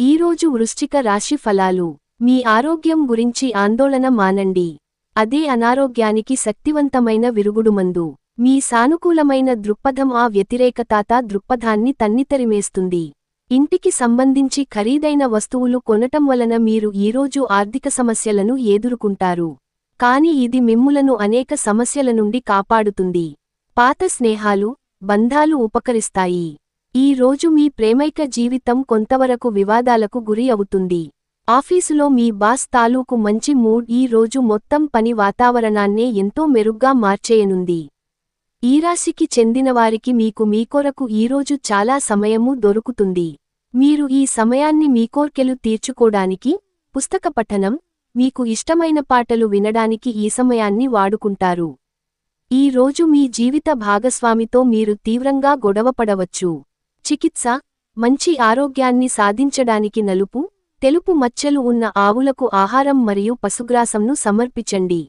ఈరోజు వృశ్చిక రాశి ఫలాలు. మీ ఆరోగ్యం గురించి ఆందోళన మానండి. అదే అనారోగ్యానికి శక్తివంతమైన విరుగుడుమందు. మీ సానుకూలమైన దృక్పథం ఆ వ్యతిరేకతాత దృక్పథాన్ని తన్నితరిమేస్తుంది. ఇంటికి సంబంధించి ఖరీదైన వస్తువులు కొనటం వలన మీరు ఈరోజు ఆర్థిక సమస్యలను ఎదుర్కొంటారు. కాని ఇది మిమ్ములను అనేక సమస్యల నుండి కాపాడుతుంది. పాత స్నేహాలు బంధాలు ఉపకరిస్తాయి. ఈ రోజు మీ ప్రేమైక జీవితం కొంతవరకు వివాదాలకు గురి అవుతుంది. ఆఫీసులో మీ బాస్ తాలూకు మంచి మూడ్ ఈ రోజు మొత్తం పని వాతావరణాన్నే ఎంతో మెరుగ్గా మార్చేయనుంది. ఈ రాశికి చెందినవారికి మీకు మీకొరకు ఈరోజు చాలా సమయము దొరుకుతుంది. మీరు ఈ సమయాన్ని మీకోర్కెలు తీర్చుకోడానికి పుస్తక పఠనం మీకు ఇష్టమైన పాటలు వినడానికి ఈ సమయాన్ని వాడుకుంటారు. ఈ రోజు మీ జీవిత భాగస్వామితో మీరు తీవ్రంగా గొడవపడవచ్చు. చికిత్స మంచి ఆరోగ్యాన్ని సాధించడానికి నలుపు తెలుపు మచ్చలు ఉన్న ఆవులకు ఆహారం మరియు పశుగ్రాసంను సమర్పించండి.